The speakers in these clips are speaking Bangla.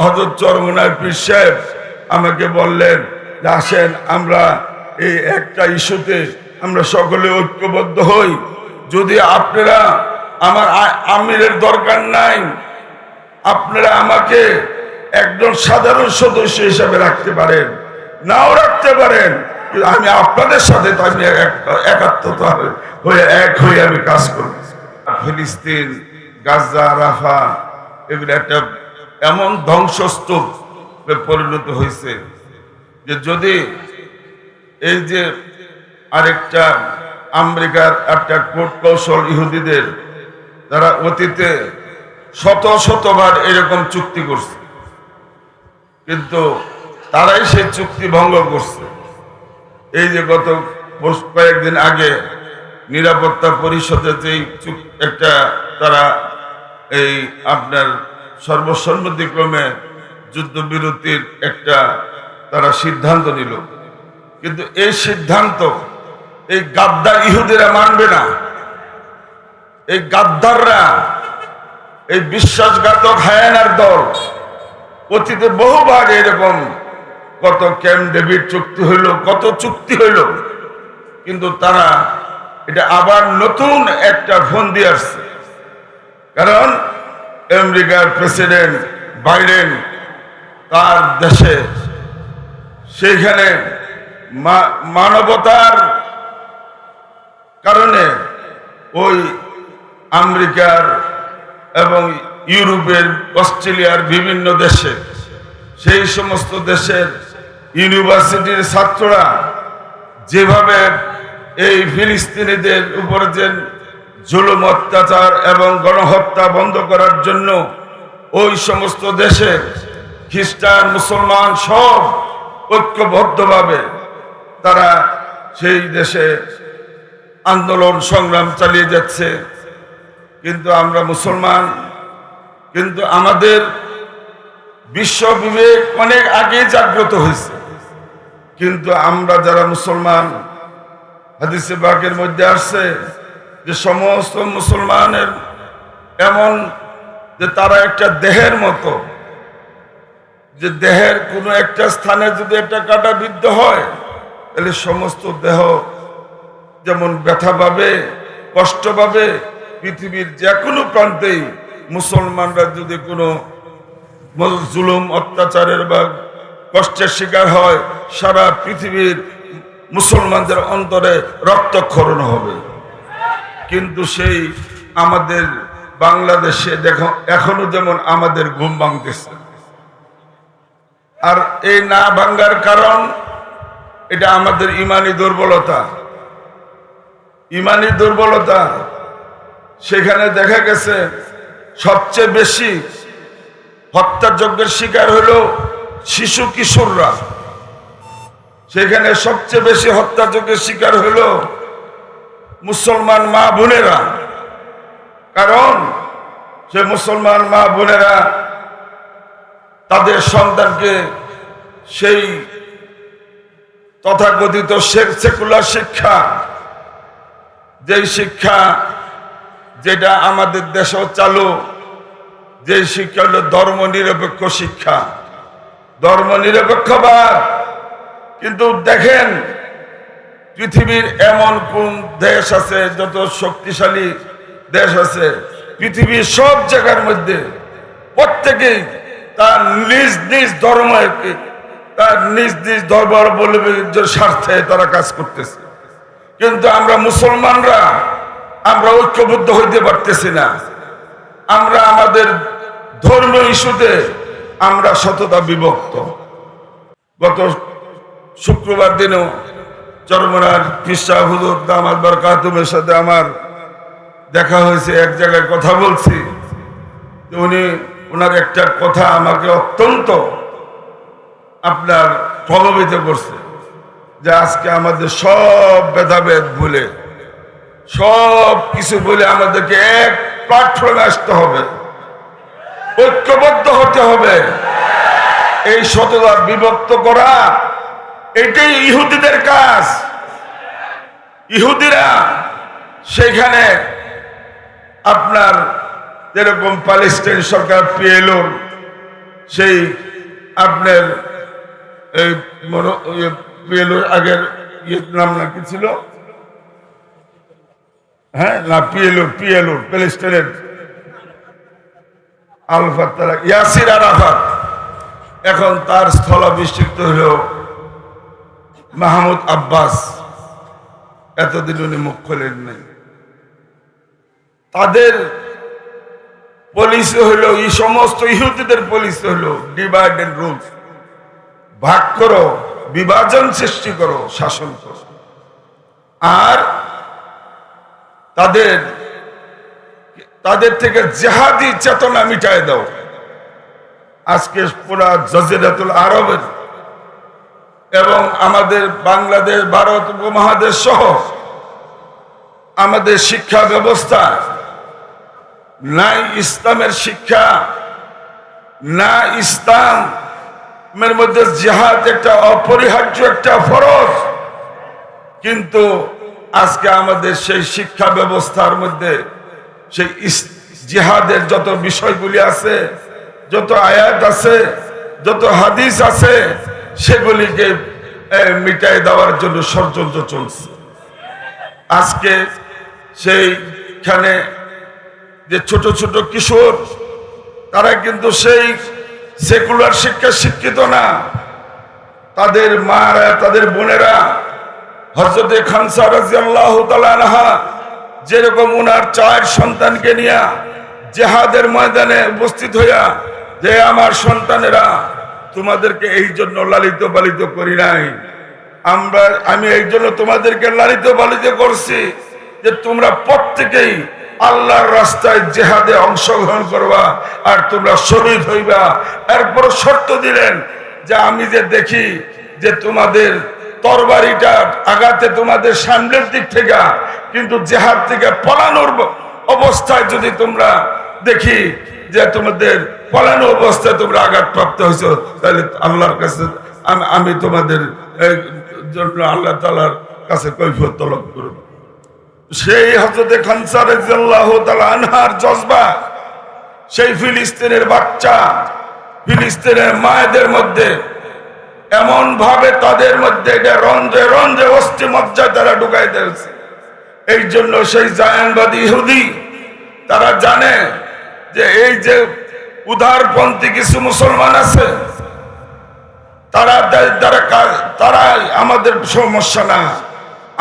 হজরত চরমনার পীর সাহেব আমাকে বললেন, আসেন, আমরা এই একটা ইস্যুতে আমরা সকলে ঐক্যবদ্ধ হই। যদি আপনারা আমার আমিরের দরকার নাই, আপনারা আমাকে একজন সাধারণ সদস্য হিসাবে রাখতে পারেন। নাও রাখতে পারেন আমি আপনাদের সাথে আমি এক- একাত্মতা হয়ে- এক হয়ে আমি কাজ করব। ফিলিস্তিন, গাজা, রাফা, এগুলো একটা এমন ধ্বংসস্তূপে পরিণত হয়েছে যে যদি এই যে আরেকটা আমেরিকার একটা কোট কৌশল ইহুদিদের, তারা অতীতে শত শতবার এরকম চুক্তি করছে। কিন্তু তারাই সেই চুক্তি ভঙ্গ করছে। এই যে গত কয়েকদিন আগে নিরাপত্তা পরিষদে যেই একটা তারা এই আপনার সর্বসম্মতিক্রমে যুদ্ধবিরতির একটা তারা সিদ্ধান্ত নিল। কিন্তু এই সিদ্ধান্ত, এই গাদ্দার ইহুদিরা মানবে না। এই গাদ্দাররা, এই বিশ্বাসঘাতক হায়ানার দল অতীতে বহুবার এরকম কত ক্যাম্প ডেভিড চুক্তি হইল, কত চুক্তি হইল। কিন্তু তারা এটা আবার নতুন একটা ফোন দিয়ে আসছে। কারণ আমেরিকার প্রেসিডেন্ট বাইডেন তার দেশে। সেইখানে মানবতার কারণে ওই আমেরিকার এবং ইউরোপের, অস্ট্রেলিয়ার বিভিন্ন দেশে, সেই সমস্ত দেশের ইউনিভার্সিটির ছাত্ররা যেভাবে এই ফিলিস্তিনিদের উপর যে জুলুম, অত্যাচার এবং গণহত্যা বন্ধ করার জন্য ওই সমস্ত দেশে খ্রিস্টান, মুসলমান সব ঐক্যবদ্ধভাবে তারা সেই দেশে আন্দোলন, সংগ্রাম চালিয়ে যাচ্ছে। কিন্তু আমরা মুসলমান, কিন্তু আমাদের বিশ্ব বিবেক অনেক আগে জাগ্রত হয়েছে। কিন্তু আমরা যারা মুসলমান, হাদিসে বাকের মধ্যে আসছে যে সমস্ত মুসলমানের এমন যে তারা একটা দেহের মতো, যে দেহের কোনো একটা স্থানে যদি একটা কাটা বিদ্ধ হয়, তাহলে সমস্ত দেহ যেমন ব্যথা পাবে, কষ্ট পাবে, পৃথিবীর যে কোনো প্রান্তেই মুসলমানরা যদি কোনো জুলুম, অত্যাচারের বা কষ্টের শিকার হয়, সারা পৃথিবীর মুসলমানদের অন্তরে রক্তক্ষরণ হবে। কিন্তু সেই আমাদের বাংলাদেশে দেখো, এখনও যেমন আমাদের ঘুম ভাঙতেছে। আর এই না ভাঙ্গার কারণ, এটা আমাদের ইমানি দুর্বলতা। ইমানি দুর্বলতা, সেখানে দেখা গেছে সবচেয়ে বেশি হত্যাযজ্ঞের শিকার হলো শিশু কিশোররা। সেখানে সবচেয়ে বেশি হত্যাযজ্ঞের শিকার হলো মুসলমান মা বোনেরা। কারণ সে মুসলমান মা বোনেরা তাদের সন্তানকে সেই তথাকথিত সেকুলার শিক্ষা, যেই শিক্ষা যেটা আমাদের দেশেও চালু যে শিক্ষা হলো ধর্ম নিরপেক্ষ শিক্ষা। ধর্ম নিরপেক্ষবাদ কিন্তু দেখেন পৃথিবীর এমন কোন দেশ আছে, যত শক্তিশালী দেশ আছে, পৃথিবীর সব জায়গার মধ্যে প্রত্যেকেই তার নিজ নিজ ধর্মকে, তার নিজ নিজ ধর্মাবলম্বীর স্বার্থে তারা কাজ করতেছে। কিন্তু আমরা মুসলমানরা, আমরা ঐক্যবদ্ধ হইতে পারতেছি না। আমরা আমাদের ধর্মীয় ইস্যুতে আমরা সততা বিভক্ত। গত শুক্রবার দিনেও চরমনার কৃষ্ণা হুজুর দামাল বরকাতুমের সাথে আমার দেখা হয়েছে, এক জায়গায় কথা বলছি। উনি ওনার একটা কথা আমাকে অত্যন্ত আপনার প্রভাবিত করছে, যে আজকে আমাদের সব ভেদাভেদ ভুলে, সব কিছু বলে আমাদেরকে এক প্ল্যাটফর্মে আসতে হবে, ঐক্যবদ্ধ হতে হবে। এই শততা বিভক্ত করা এটাই ইহুদিদের কাজ। ইহুদিরা সেখানে আপনার যেরকম প্যালেস্টাইন সরকার পিএলও সেই আপনার এই ইয়ে আগের নাম না কি ছিল? হ্যাঁ না পিএলও পিএলও প্যালেস্টাইনের আলফাত ইয়াসির আরাফাত। এখন তার স্থলাভিষিক্ত হল মাহমুদ আব্বাস। এতদিন উনি মুখ খোলেন নাই। তাদের পলিসি হলো, এই সমস্ত ইহুদিদের পলিসি হলো ডিভাইড এন্ড রুলস ভাগ করো, বিভাজন সৃষ্টি করো, শাসন করো। আর তাদের তাদের থেকে জেহাদি চেতনা মিটায় দাও। আজকে পুরা জজিরাতুল আরবের এবং আমাদের বাংলাদেশ, ভারত উপমহাদেশ সহ আমাদের শিক্ষা ব্যবস্থা, নাই ইসলামের শিক্ষা না ইসলামের মধ্যে জিহাদ একটা অপরিহার্য একটা ফরজ। কিন্তু আজকে আমাদের সেই শিক্ষা ব্যবস্থার মধ্যে, সেই জিহাদের যত বিষয়গুলি আছে, যত আয়াত আছে, যত হাদিস আছে সেগুলিকে মিটাই দেওয়ার জন্য ষড়যন্ত্র চলছে। আজকে সেইখানে যে ছোট ছোট কিশোর, তারা কিন্তু সেই সেকুলার শিক্ষা শিক্ষিত না। তাদের মারা তাদের বোনেরা হজরতে খানসা রাজিয়াল্লাহ যেরকম ওনার চার সন্তানকে নিয়ে জেহাদের ময়দানে উপস্থিত হইয়া, যে আমার সন্তানেরা তোমাদেরকে এই জন্য লালিত পালিত করি নাই। আমরা, আমি এই জন্য তোমাদেরকে লালিত পালিত করছি যে তোমরা প্রত্যেকেই আল্লাহর রাস্তায় জেহাদে অংশগ্রহণ করবা আর তোমরা শহীদ হইবা। এরপর শর্ত দিলেন যে আমি যে দেখি যে তোমাদের তরবারিটা আগাতে তোমাদের সামনের দিক থেকে, কিন্তু জেহাদ থেকে পলানোর অবস্থায় যদি তোমরা দেখি যে তোমাদের পলানো অবস্থায় তোমরা আঘাতপ্রাপ্ত হয়েছো, তাহলে আল্লাহর কাছে আমি আমি তোমাদের জন্য আল্লাহ তালার কাছে কৈফত তলব করব। সেই হজরতে খানসার আনহার জজবা, সেই ফিলিস্তিনের বাচ্চা, ফিলিস্তিনের মায়েদের মধ্যে এমন ভাবে তাদের মধ্যে এটা রঞ্জে রঞ্জে অস্থি মজ্জায় তারা ঢুকাই দিয়েছে এই জন্য সেই জায়ানবাদী ইহুদি, তারা জানে যে এই যে উদারপন্থী কিছু মুসলমান আছে, তারা তারা তারা আমাদের সমস্যা না।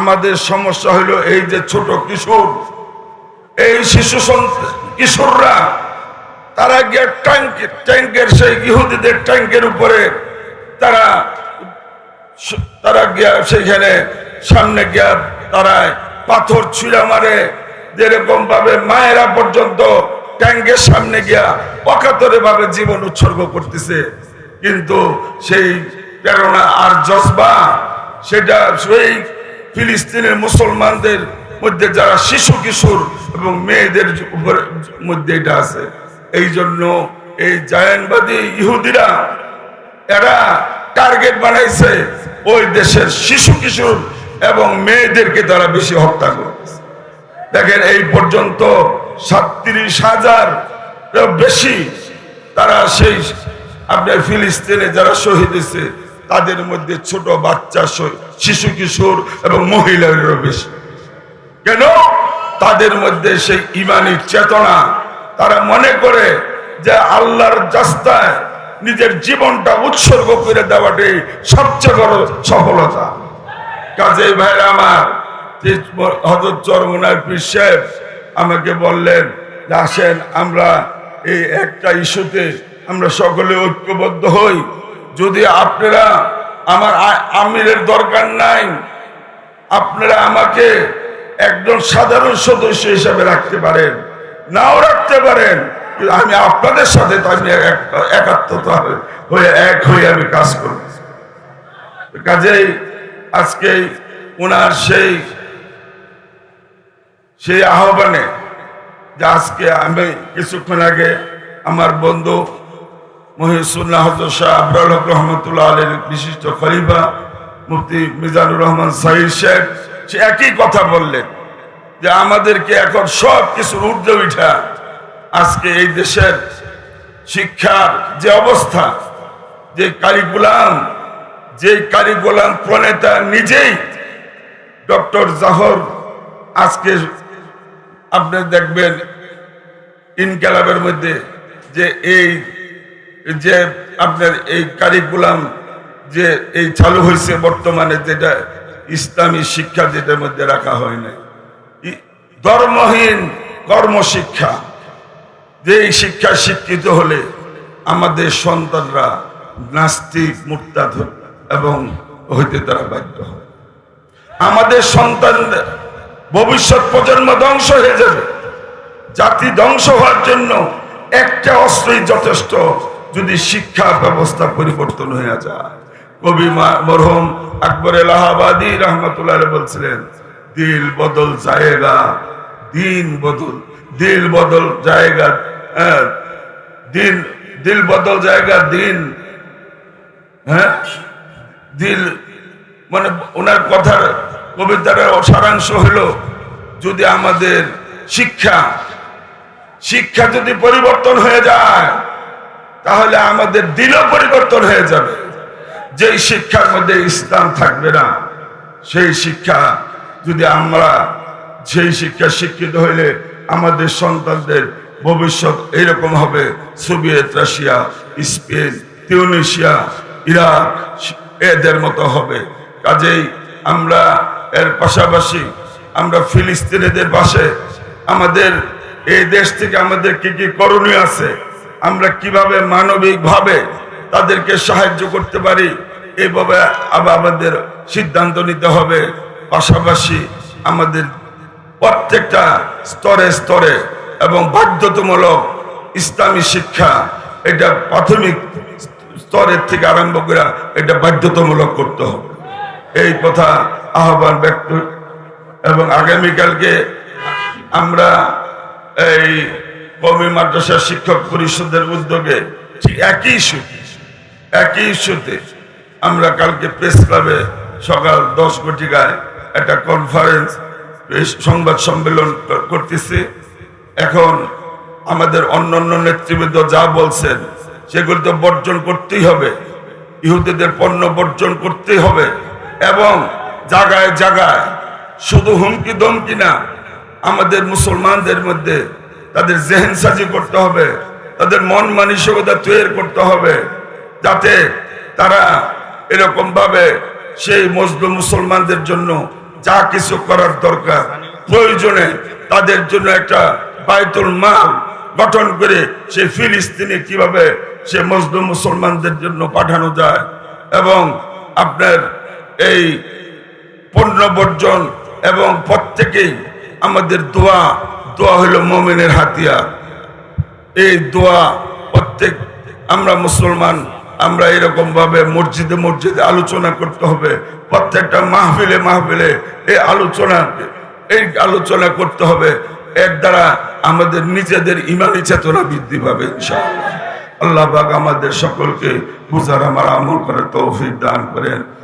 আমাদের সমস্যা হলো এই যে ছোট কিশোর। এই শিশু কিশোররা, তারা গিয়ে ট্যাঙ্ক ট্যাঙ্কের সেই ইহুদিদের ট্যাঙ্কের উপরে তারা তারা গিয়া সেখানে সামনে গিয়া তারা পাথর ছুঁড়া মারে। যেরকম ভাবে মায়েরা পর্যন্ত ট্যাঙ্কের সামনে গিয়া অকাতরে ভাবে জীবন উৎসর্গ করতেছে। কিন্তু সেই প্রেরণা আর জজবা, সেটা সেই ফিলিস্তিনের মুসলমানদের মধ্যে যারা শিশু কিশোর এবং মেয়েদের মধ্যে এটা আছে। এই জন্য এই জায়নবাদী ইহুদিরা, এরা টার্গেট বানাইছে ওই দেশের শিশু কিশোর এবং মেয়েদেরকে তারা বেশি হত্যা করছে দেখেন এই পর্যন্ত সাতত্রিশ হাজার বেশি তারা সেই আপনার ফিলিস্তিনে যারা শহীদ হয়েছে, তাদের মধ্যে ছোট বাচ্চা শিশু কিশোর এবং মহিলাদেরও বেশি। কেন? তাদের মধ্যে সেই ইমানি চেতনা, তারা মনে করে যে আল্লাহর রাস্তায় নিজের জীবনটা উৎসর্গ করে দেওয়াটাই সবচেয়ে বড় সফলতা। কাজে ভাইরা আমার যে হজরত চরমনার পীর সাহেব আমাকে বললেন, আসেন, আমরা এই একটা ইস্যুতে আমরা সকলে ঐক্যবদ্ধ হই। যদি আপনারা আমার আমিরের দরকার নাই, আপনারা আমাকে একজন সাধারণ সদস্য হিসাবে রাখতে পারেন। নাও রাখতে পারেন। আমি আপনাদের সাথে আমি হয়ে এক হয়ে আমি কাজ করব। কাজেই আজকে ওনার সেই সেই আহ্বানে যে আজকে আমি কিছুক্ষণ আগে আমার বন্ধু মহিসুল্লাহ শাহ আবরাল হক রহমতুল্লাহ আলীর বিশিষ্ট খলিফা মুফতি মিজানুর রহমান সাহিদ শেখ সে একই কথা বললেন যে আমাদেরকে এখন সব কিছুর ঊর্ধ্বে উঠা আজকে এই দেশের শিক্ষার যে অবস্থা, যে কারিকুলাম যে কারিকুলাম প্রণেতা নিজেই ডক্টর জাহর আজকে আপনি দেখবেন ইনকালাবের মধ্যে যে এই, যে আপনার এই কারিকুলাম যে এই চালু হয়েছে বর্তমানে যেটা ইসলামী শিক্ষা যেটার মধ্যে রাখা হয় না ধর্মহীন কর্মশিক্ষা যে শিক্ষা শিক্ষিত হলে আমাদের সন্তানরা নাস্তিক মুক্তাদ এবং হইতে তারা বাধ্য হয়। আমাদের সন্তান ভবিষ্যৎ প্রজন্ম ধ্বংস হয়ে যাবে। জাতি ধ্বংস হওয়ার জন্য একটা অস্ত্রই যথেষ্ট যদি শিক্ষা ব্যবস্থা পরিবর্তন হয়ে যায়। কবি মরহুম আকবর এলাহাবাদী রহমতুল্লাহ বলছিলেন দিল বদল জায়গা দিন বদল দিল বদল জায়গা হ্যাঁ, দিন দিল বদল জায়গা দিন হ্যাঁ দিল মানে ওনার কথার কবিতার সারাংশ হলো, যদি আমাদের শিক্ষা শিক্ষা যদি পরিবর্তন হয়ে যায়, তাহলে আমাদের দিলও পরিবর্তন হয়ে যাবে। যেই শিক্ষার মধ্যে ইসলাম থাকবে না, সেই শিক্ষা যদি আমরা, সেই শিক্ষা শিক্ষিত হইলে আমাদের সন্তানদের ভবিষ্যৎ এরকম হবে। Soviet Russia, Spain, Tunisia, Iraq, এদের মতো হবে। কাজেই আমরা এর পাশাপাশি আমরা ফিলিস্তিনিদের পাশে আমাদের এই দেশ থেকে আমাদের কি কি করণীয় আছে, আমরা কীভাবে মানবিকভাবে তাদেরকে সাহায্য করতে পারি এইভাবে আবার আমাদের সিদ্ধান্ত নিতে হবে। পাশাপাশি আমাদের প্রত্যেকটা স্তরে স্তরে এবং বাধ্যতামূলক ইসলামী শিক্ষা, এটা প্রাথমিক স্তরের থেকে আরম্ভ করে এটা বাধ্যতামূলক করতে হবে। এই কথা আহ্বান ব্যক্ত এবং আগামীকালকে আমরা এই কমি মাদ্রাসা শিক্ষক পরিষদের উদ্যোগে ঠিক একই ইস্যুতে একই ইস্যুতে আমরা কালকে প্রেস ক্লাবে সকাল দশ ঘটিকায় একটা কনফারেন্স সংবাদ সম্মেলন করতেছি। এখন আমাদের অন্যান্য নেতৃবৃন্দ যা বলছেন, সেগুলো তো বর্জন করতেই হবে। ইহুদিদের পণ্য বর্জন করতেই হবে। এবং জায়গায় জায়গায় শুধু হুমকি দমকি না, আমাদের মুসলমানদের মধ্যে তাদের জেহেন সাজি করতে হবে, তাদের মন মানসিকতা তৈরি করতে হবে, যাতে তারা এরকম ভাবে সেই মজলুম মুসলমানদের জন্য যা কিছু করার দরকার, প্রয়োজনে তাদের জন্য একটা বায়তুল মাল গঠন করে সেই ফিলিস্তিনে কীভাবে সে মজলুম মুসলমানদের জন্য পাঠানো যায় এবং আপনার এই পণ্য বর্জন এবং প্রত্যেকেই আমাদের দোয়া দোয়া হলো মোমেনের হাতিয়ার। এই দোয়া প্রত্যেক আমরা মুসলমান, আমরা এরকম ভাবে মসজিদে মসজিদে আলোচনা করতে হবে। প্রত্যেকটা মাহফিলে মাহফিলে এই আলোচনা এই আলোচনা করতে হবে। এর দ্বারা আমাদের নিজেদের ইমানি চেতনা বৃদ্ধি পাবে আল্লাহ পাক আমাদের সকলকে বুঝার, আমার আমল করে তৌফিক দান করেন।